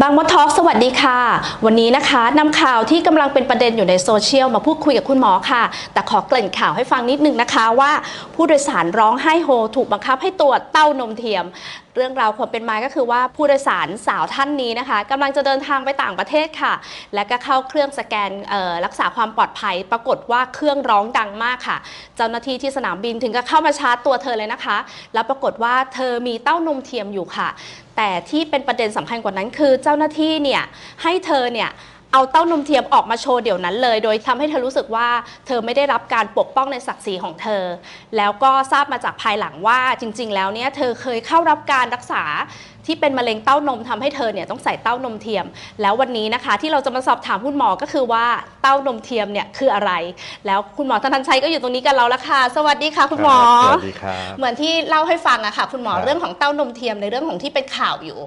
บางมดทอกสวัสดีค่ะ วันนี้นะคะนำข่าวที่กำลังเป็นประเด็นอยู่ในโซเชียลมาพูดคุยกับคุณหมอค่ะ แต่ขอเกริ่นข่าวให้ฟังนิดนึงนะคะว่า ผู้โดยสารร้องไห้โฮ ถูกบังคับให้ตรวจเต้านมเทียมเรื่องราวความเป็นมาก็คือว่าผู้โดยสารสาวท่านนี้นะคะกำลังจะเดินทางไปต่างประเทศค่ะ และก็เข้าเครื่องสแกนรักษาความปลอดภัย ปรากฏว่าเครื่องร้องดังมากค่ะ เจ้าหน้าที่ที่สนามบินถึงกับเข้ามาชาร์จตัวเธอเลยนะคะ แล้วปรากฏว่าเธอมีเต้านมเทียมอยู่ค่ะ แต่ที่เป็นประเด็นสำคัญกว่านั้นคือเจ้าหน้าที่เนี่ยให้เธอเนี่ย เอาเต้านมเทียมออกมาโชว์เดี๋ยวนั้นเลย โดยทำให้เธอรู้สึกว่าเธอไม่ได้รับการปกป้องในศักดิ์ศรีของเธอ แล้วก็ทราบมาจากภายหลังว่าจริง ๆ แล้วเนี่ยเธอเคยเข้ารับการรักษาที่เป็นมะเร็งเต้านมทำให้เธอเนี่ยต้องใส่เต้านมเทียม แล้ววันนี้นะคะ ที่เราจะมาสอบถามคุณหมอก็คือว่าเต้านมเทียมเนี่ยคืออะไร แล้วคุณหมอธนันชัยก็อยู่ตรงนี้กับเราแล้วค่ะ สวัสดีค่ะ คุณหมอสวัสดีครับเหมือนที่เล่าให้ฟังอะค่ะ คุณหมอรเรื่องของเต้านมเทียมในเรื่องของที่เป็นข่าวอยู่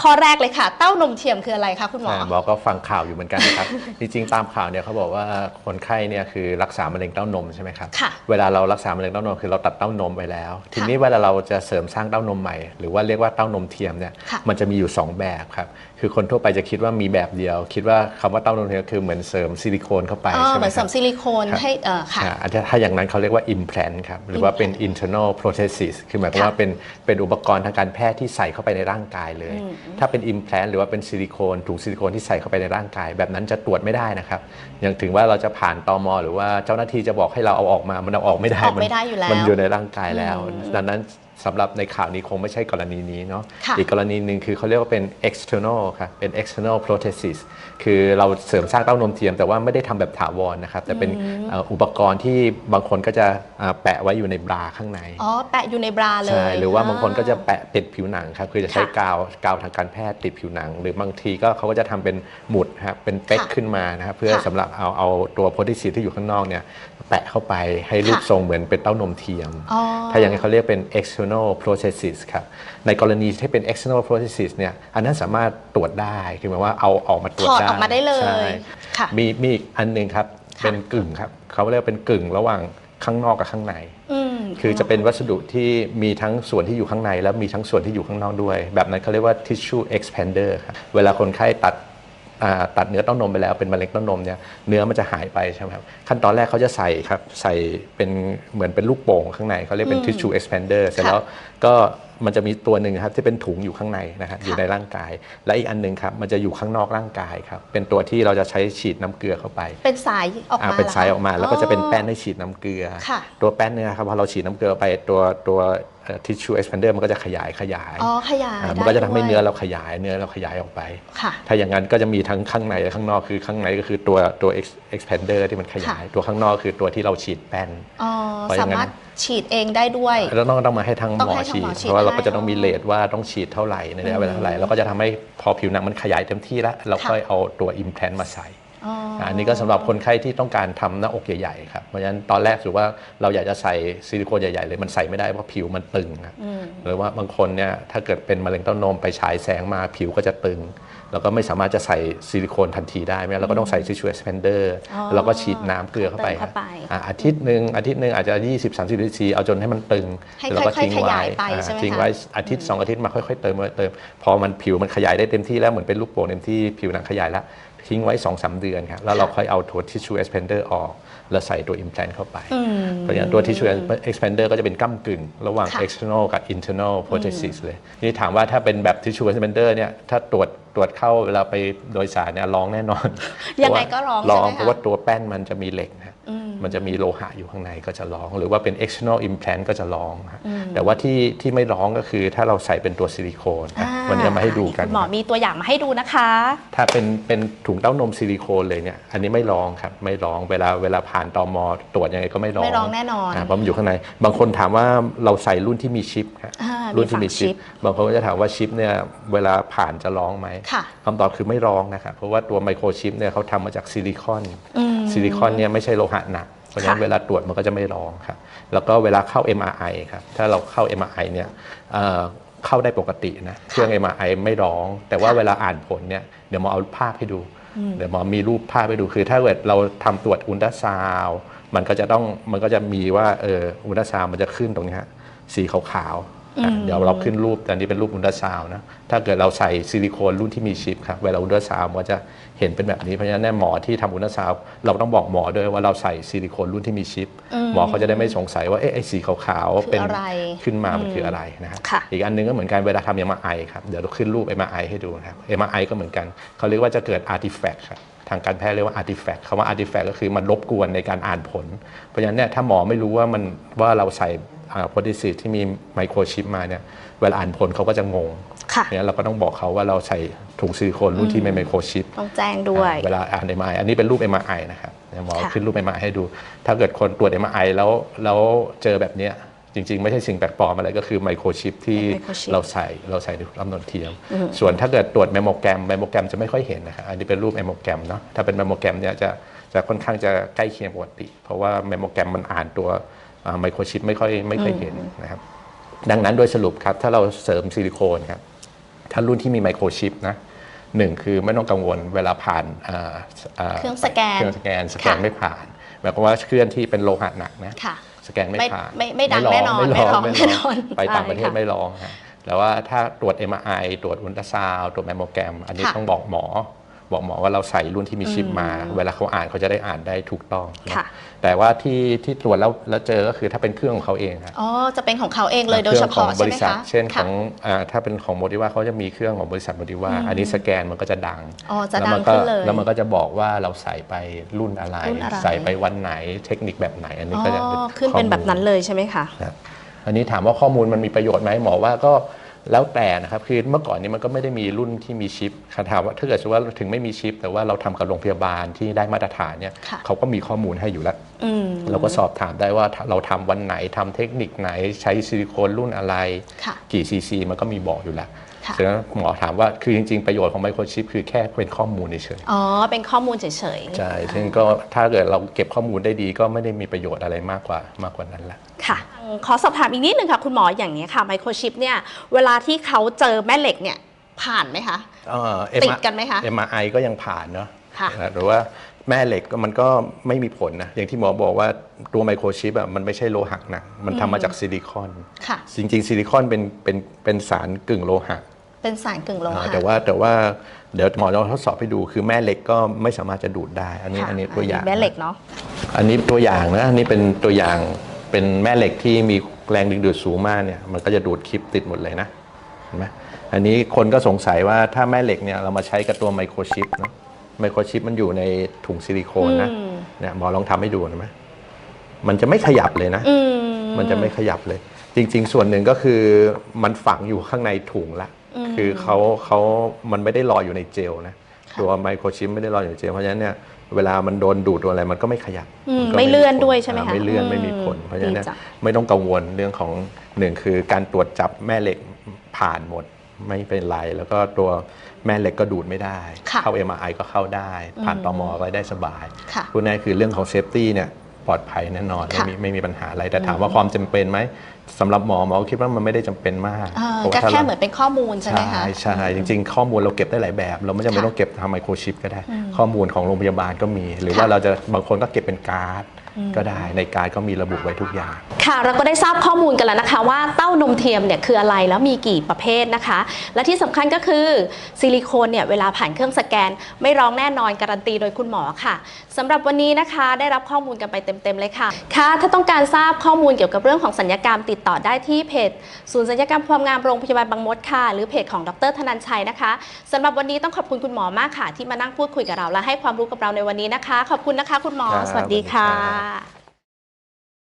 ข้อแรกเลยค่ะ เต้านมเทียมคืออะไรคะคุณหมออ่าหมอก็ฟังข่าวอยู่เหมือนกันนะครับ จริงๆ ตามข่าวเนี่ยเขาบอกว่าคนไข้เนี่ยคือรักษามะเร็งเต้านมใช่ไหมครับค่ะเวลาเรารักษามะเร็งเต้านมคือเราตัดเต้านมไปแล้ว ทีนี้เวลาเราจะเสริมสร้างเต้านมใหม่ หรือว่าเรียกว่าเต้านมเทียมเนี่ยค่ะมันจะมีอยู่ 2 แบบครับ คือคนทั่วไปจะคิดว่ามีแบบเดียว คิดว่าคำว่าเต้านมเทียมคือเหมือนเสริมซิลิโคนเข้าไปอ๋อใช่เหไหมมือนคเสริรับมซิลิโคนครับให้เออค่ะอ่าอันที่ถ้าอย่างนั้นเขาเรียกว่า implant ครับหรือว่าเป็น internal prosthesis คือหมายความค่ะว่าเป็นเป็นอุปกรณ์ทางการแพทย์ที่ใส่เข้าไปในร่างกายเลย ถ้าเป็น implant หรือว่าเป็นซิลิโคนถุงซิลิโคนที่ใส่เข้าไปในร่างกาย แบบนั้นจะตรวจไม่ได้นะครับยังถึงว่าเราจะผ่านตมหรือว่าเจ้าหน้าที่จะบอกให้เราเอาออกมามันเอาออกไม่ได้ออกไม่ได้อยู่แล้วมันอยู่ในร่างกายแล้วอืมดังนั้น สำหรับในข่าวนี้คงไม่ใช่กรณีนี้เนาะค่ะอีกกรณีหนึ่งคือเขาเรียกว่าเป็น external ครับเป็น external prosthesis คือเราเสริมสร้างเต้านมเทียมแต่ว่าไม่ได้ทำแบบถาวรนะครับ แต่เป็นเอ่ออุปกรณ์ที่บางคนก็จะอ่าแปะไว้อยู่ในบราข้างใน อ๋อ แปะอยู่ในบราเลยใช่หรือว่าบางคนก็จะแปะติดผิวหนังครับคือจะใช้ค่ะกาวกาวทางการแพทย์ติดผิวหนัง หรือบางทีก็เขาก็จะทำเป็นหมุดครับเป็นเป๊กค่ะขึ้นมานะครับเพื่อค่ะสำหรับเอาเอาตัวโพลิซีที่อยู่ข้างนอกเนี่ยแปะเข้าไปให้รูปค่ะทรงเหมือนเป็นเต้านมเทียมอ๋อถ้าอย่างนี้นเขาเรียกเป็น external prosthesis ครับในกรณีที่เป็น external prosthesis เนี่ยอันนั้นสามารถตรวจได้คือหมายว่าเอาออกมาตรวจถอดได้ออกมาได้เลยใช่ค่ะมีมีอีกอันหนึ่งครับค่ะเป็นกึ่งครับเขาเรียกว่าเป็นกึ่งระหว่างข้างนอกกับข้างในอืมคือจะเป็นวัสดุที่มีทั้งส่วนที่อยู่ข้างใน และมีทั้งส่วนที่อยู่ข้างนอกด้วย แบบนั้นเขาเรียกว่า tissue expander ครับเวลาคนไข้ตัดอ่า ตัดเนื้อเต้านมไปแล้วเป็นมะเร็งเต้านมเนี่ยเนื้อมันจะหายไปใช่ไหมครับขั้นตอนแรกเขาจะใส่ครับใส่เป็นเหมือนเป็นลูกโป่งข้างในเขาเรียกเป็น tissue expander เสร็จแล้วก็มันจะมีตัวหนึ่งครับที่เป็นถุงอยู่ข้างในนะครับอยู่ในร่างกาย และอีกอันหนึ่งครับมันจะอยู่ข้างนอกร่างกายครับเป็นตัวที่เราจะใช้ฉีดน้ำเกลือเข้าไป เป็นสายออกอ่ามาเป็นสายออกมาหรแล้วก็จะเป็นแป้นให้ฉีดน้ำเกลือค่ะตัวแป้นเนี่ยนะครับพอเราฉีดน้ำเกลือไปตัวตัว ทิชชู่เอ็กซ์แพนเดอร์มันก็จะขยายขยายอ๋อขยายอ่ามันก็จะทำให้ได้ด้วยเนื้อเราขยายเนื้อเราขยายออกไปค่ะถ้าอย่างนั้นก็จะมีทั้งข้างในและข้างนอกคือข้างในก็คือตัวตัว expander ที่มันขยายค่ะตัวข้างนอกคือตัวที่เราฉีดแป้นอ๋อเพราะอย่างนั้นสามารถฉีดเองได้ด้วย แล้วต้องต้องมาให้ทางต้องหมอให้ทางฉีหมดอฉีด เพราะว่าเราก็ให้จะต้องมีอ๋อเลทว่าต้องฉีดเท่าไหร่ในระยะเวลาเท่าไหร่แล้วก็จะทำให้พอผิวหนังมันขยายเต็มที่แล้ว เราค่ะค่อยเอาตัว implant มาใส่ อ๋อออันนี้ก็สำหรับคนไข้ที่ต้องการทำหน้าอกใหญ่ๆครับเพราะฉะนั้นตอนแรกถือว่าเราอยากจะใส่ซิลิโคนใหญ่ๆเลยมันใส่ไม่ได้เพราะผิวมันตึงครับหรือว่าบางคนเนี่ยถ้าเกิดเป็นมะเร็งเต้านมไปฉายแสงมาผิวก็จะตึงแล้วก็ไม่สามารถจะใส่ซิลิโคนทันทีได้ไม่งั้นเราก็ต้องใส่ซิชูเอสเพนเดอร์อ๋อแล้วก็ฉีดน้ำเกลือเข้าไปเติมเข้าไปอะอาทิตย์หนึ่งอาทิตย์หนึ่งอาจจะ 20 30นาทีเอาจนให้มันตึงให้แล้วก็ค่อยๆทิ้งขไว้ยายไปอ่าใช่ไหมทิ้งคะไว้อาทิตย์สองอาทิตย์มาค่อยๆเติมเติม พอมันผิวมันขยายได้เต็มที่แล้วเหมือนเป็นลูกโป่งเต็มที่ผิวหนังขยายแล้ว ทิ้งไว้2อสเดือนครับแล้วเราค่อยเอาตัว tissue expander ออก แล้วใส่ตัว implant เข้าไป เพราะฉะนั้นตัว tissue expander ก็จะเป็นก้ากึ่ง ระหว่างค่ะ external กับ internal prosthesis เลยนี่ถามว่าถ้าเป็นแบบ tissue expander เนี่ยถ้าตรวจตรวจเข้าเวลาไปโดยสารเนี่ยร้องแน่นอน ยังไงก็ร้องร้องใช่ไหมคะเพราะว่าตัวแป้นมันจะมีเหล็กนะ มันจะมีโลหะอยู่ข้างในก็จะร้อง หรือว่าเป็น external implant ก็จะร้องฮะแต่ว่าที่ที่ไม่ร้องก็คือถ้าเราใส่เป็นตัวซิลิโคนอะอ่าวันนี้มาให้ดูกันคุณหมอมีตัวอย่างมาให้ดูนะคะ ถ้าเป็นเป็นถุงเต้านมซิลิโคนเลยเนี่ยอันนี้ไม่ร้องครับไม่ร้องเวลาเวลาผ่านตมตรวจยังไงก็ไม่ร้องไม่ร้องแน่นอนเพราะมันอยู่ข้างใน บางคนถามว่าเราใส่รุ่นที่มีชิปครับอ่ารุ่นที่มีมีฝังชิชิปปบางคนก็จะถามว่าชิปเนี่ยเวลาผ่านจะร้องไหมค่ะคำตอบคือไม่ร้องนะครับเพราะว่าตัวไมโครชิปเนี่ยเขาทำมาจากซิลิคอนซิลิคอนเนี่ยไม่ใช่โลหะหนัก เพราะฉะนั้นค่ะเวลาตรวจมันก็จะไม่ร้องครับแล้วก็เวลาเข้า MRI ครับถ้าเราเข้า MRI เนี่ยเอ่อเข้าได้ปกตินะเครื่อง MRI ไม่ร้อง แต่ว่าค่ะเวลาอ่านผลเนี่ยเดี๋ยวหมอเอาภาพให้ดู เดี๋ยวหมอมีรูปภาพให้ดูคือถ้าเกิดเราทำตรวจอุลตราซาวด์มันก็จะต้องมันก็จะมีว่าเอออุลตราซาวด์มันจะขึ้นตรงนี้ฮะสีขาวอะอืม เดี๋ยวเราขึ้นรูปแต่อันนี้เป็นรูปอุลตราซาวน์นะถ้าเกิดเราใส่ซิลิโคนรุ่นที่มีชิปครับเวลาอุลตราซาวน์มันก็จะเห็นเป็นแบบนี้เพราะฉะนั้นเนี่ยหมอที่ทำอุลตราซาวน์เราต้องบอกหมอด้วยว่าเราใส่ซิลิโคนรุ่นที่มีชิป หมอเขาจะได้ไม่สงสัยว่าเอ๊ะไอ้สีขาวๆเป็นคืออะไรขึ้นมามันคืออะไรนะครับค่ะอีกอันหนึงก็เหมือนกันเวลาทำ MRI ครับเดี๋ยวเราขึ้นรูป MRI ให้ดูนะครับ MRI ก็เหมือนกันเขาเรียกว่าจะเกิด artifact ครับทางการแพทย์เรียกว่า artifact คำว่า artifact ก็คือมันรบกวนในการอ่านผล เพราะฉะนั้นเนี่ยถ้าหมอไม่รู้ว่ามันว่าเราใส่ โพลิซิที่มีไมโครชิปมาเนี่ยเวลาอ่านผลเขาก็จะงงค่ะเนี่ยเราก็ต้องบอกเขาว่าเราใส่ถุงซิลิโคนรุ่นที่ไม่ไมโครชิปต้องแจ้งด้วย เวลาอ่าน MRI อันนี้เป็นรูป MRI นะครับเดี๋ยวหมอค่ะขึ้นรูป MRI ให้ดู ถ้าเกิดคนตรวจ MRI แล้วแล้วเจอแบบเนี้ยจริง ๆ ไม่ใช่สิ่งแปลกปลอมอะไรก็คือไมโครชิปที่ไมโครชิปเราใส่เราใส่ในลำนวนเทียม ส่วนถ้าเกิดตรวจแมมโมแกรมแมมโมแกรมจะไม่ค่อยเห็นนะครับอันนี้เป็นรูปแมมโมแกรมเนาะถ้าเป็นแมมโมแกรมเนี่ยจะจะค่อนข้างจะใกล้เคียงปกติ เพราะว่าแมมโมแกรมมันอ่านตัว ไมโครชิปไม่ค่อยไม่ค่อยเห็นนะครับดังนั้นโดยสรุปครับ ถ้าเราเสริมซิลิโคนครับ ถ้ารุ่นที่มีไมโครชิปนะหนึ่งคือไม่ต้องกังวลเวลาผ่านอ่าาเครื่องสแกนเครื่องสแกนสแกนค่ะไม่ผ่านหมายความว่าเคลื่อนที่เป็นโลหะหนักนะค่ะสแกนไม่ไม่ผ่านไม่ไม่ดังร้แน่นอนไม่ร้องไม่ไม่ร้ร้อองงไปต่างประเทศใช่ค่ะไม่ร้องฮะแต่ว่าถ้าตรวจ MRI ตรวจอุลตราซาวด์ตรวจแมมโมแกรม อันนี้ค่ะต้องบอกหมอ บอกหมอว่าเราใส่รุ่นที่มีชิปมา เวลาเขาอ่านเขาจะได้อ่านได้ถูกต้องนะค่ะแต่ว่าที่ที่ตรวจแล้วแล้วเจอก็คือถ้าเป็นเครื่องของเขาเองครับอ๋อจะเป็นของเขาเองเลยโดยเฉพาะครื่องของใช่บไหมริษัทคะเช่นขค่ะองอาถ้าเป็นของโมดิว่าเขาจะมีเครื่องของบริษัทโมดิว่าอันนี้สแกนมันก็จะดังอ๋อจะแล้วมัดังก็ขึ้นเลยแล้วมันก็จะบอกว่าเราใส่ไปรุ่นอะไรรุ่นอะไรใส่ไปวันไหนเทคนิคแบบไหนอันนี้อ๋ก็จะอเป็นขึ้นเป็นแบบนั้นเลยใช่ไหมคะครับอันนี้ถามว่าข้อมูลมันมีประโยชน์ไหมหมอว่าก็ แล้วแต่นะครับคือเมื่อก่อนนี้มันก็ไม่ได้มีรุ่นที่มีชิปคำถามว่าถ้าเกิดว่าถึงไม่มีชิป แต่ว่าเราทำกับโรงพยาบาลที่ได้มาตรฐานเนี่ยค่ะเขาก็มีข้อมูลให้อยู่แล้วอืมเราก็สอบถามได้ว่าเราทำวันไหนทำเทคนิคไหนใช้ซิลิโคนรุ่นอะไรค่ะกี่ซีซีมันก็มีบอกอยู่แล้ว ค่ะฉะนั้นหมอถามว่าคือจริงๆ ประโยชน์ของไมโครชิปคือแค่เป็นข้อมูลเฉยอ๋อ เป็นข้อมูลเฉยๆ ใช่ซึ่งก็ถ้าเกิดเราเก็บข้อมูลได้ดีก็ไม่ได้มีประโยชน์อะไรมากกว่ามากกว่านั้นแหละๆค่ะ ขอสอบถามอีกนิดนึงค่ะ คุณหมออย่างนี้ค่ะไมโครชิปเนี่ยเวลาที่เขาเจอแม่เหล็กเนี่ยผ่านไหมคะเอ่อติดกันไหมคะ MRI ก็ยังผ่านเนาะค่ะหรือว่าแม่เหล็กก็มันก็ไม่มีผลนะ อย่างที่หมอบอกว่าตัวไมโครชิปอะมันไม่ใช่โลหะนะมันทำมาจากซิลิคอนค่ะจริงๆ ซิลิคอนเป็นเป็นเป็นสารกึ่งโลหะ เป็นสารกึ่งโลอ่าหะแต่ว่าแต่ว่าเดี๋ยวหมอจะทดสอบให้ดูคือแม่เหล็กก็ไม่สามารถจะดูดได้ อันนี้ค่ะอันนี้ตัวอย่างแม่เหล็กเนาะอันนี้ตัวอย่างนะอันนี้เป็นตัวอย่างเป็นแม่เหล็กที่มีแรงดึงดูดสูงมากเนี่ยมันก็จะดูดคลิปติดหมดเลยนะเห็นไหมอันนี้คนก็สงสัยว่าถ้าแม่เหล็กเนี่ยเรามาใช้กับตัวไมโครชิปเนาะไมโครชิปมันอยู่ในถุงซิลิโคนนะอืมเนี่ยหมอลองทำให้ดูนะไหมมันจะไม่ขยับเลยนะอืมมันจะไม่ขยับเลย จริง ๆ ส่วนหนึ่งก็คือมันฝังอยู่ข้างในถุงละอืม คือเขาเขามันไม่ได้ลอยอยู่ในเจลนะค่ะตัวไมโครชิปไม่ได้ลอยอยู่ในเจลเพราะฉะนั้นเนี่ยเวลามันโดนดูดโดนอะไรมันก็ไม่ขยับอืมนก็ไม่เลื่อนผด้วยใช่ไหมคะอ่าไม่เลื่อนอืมไม่มีผล เพราะฉะนั้นเนี่ยดีจังไม่ต้องกังวลเรื่องของหนึ่งคือการตรวจจับแม่เหล็กผ่านหมดไม่เป็นไร แล้วก็ตัวแม่เหล็กก็ดูดไม่ได้ค่ะเข้า MRI ก็เข้าได้ ผ่านตมก็ได้สบายค่ะพูดง่ายๆคือเรื่องของเซฟตี้เนี่ยปลอดภัยแน่นอนไม่ค่ะมีไม่มีปัญหาอะไรแต่ถามว่าความจำเป็นไหม สำหรับหมอหมอคิดว่ามันไม่ได้จำเป็นมากอ่าเพราะก็ว่าถ้าแค่ราเหมือนเป็นข้อมูลใช่ไหมคะใช่ใช่จริง ๆ ข้อมูลเราเก็บได้หลายแบบ เราไม่จำเป็นค่ะต้องเก็บทำไมโครชิปก็ได้ ข้อมูลของโรงพยาบาลก็มี หรือว่าค่ะเราจะบางคนก็เก็บเป็นการ์ดก็ได้ในการ์ดก็มีระบุไว้ทุกอย่าง ค่ะ เราก็ได้ทราบข้อมูลกันแล้วนะคะ ว่าเต้านมเทียมเนี่ยคืออะไรแล้วมีกี่ประเภทนะคะ และที่สำคัญก็คือซิลิโคนเนี่ยเวลาผ่านเครื่องสแกน ไม่ร้องแน่นอนการันตีโดยคุณหมอค่ะสำหรับวันนี้นะคะได้รับข้อมูลกันไปเต็มๆเลยค่ะค่ะถ้าต้องการทราบข้อมูลเกี่ยวกับเรื่องของสัญญกรรมติดต่อได้ที่เพจศูนย์สัญญกรรมความงามโรงพยาบาลบางมดค่ะ หรือเพจของดรธนันชัยนะคะสำหรับวันนี้ต้องขอบคุณคุณหมอมากค่ะ ที่มานั่งพูดคุยกับเราและให้ความรู้กับเราในวันนี้นะคะ ขอบคุณนะคะ คุณหมอครับสวัสดีค่สวัสดีครัะ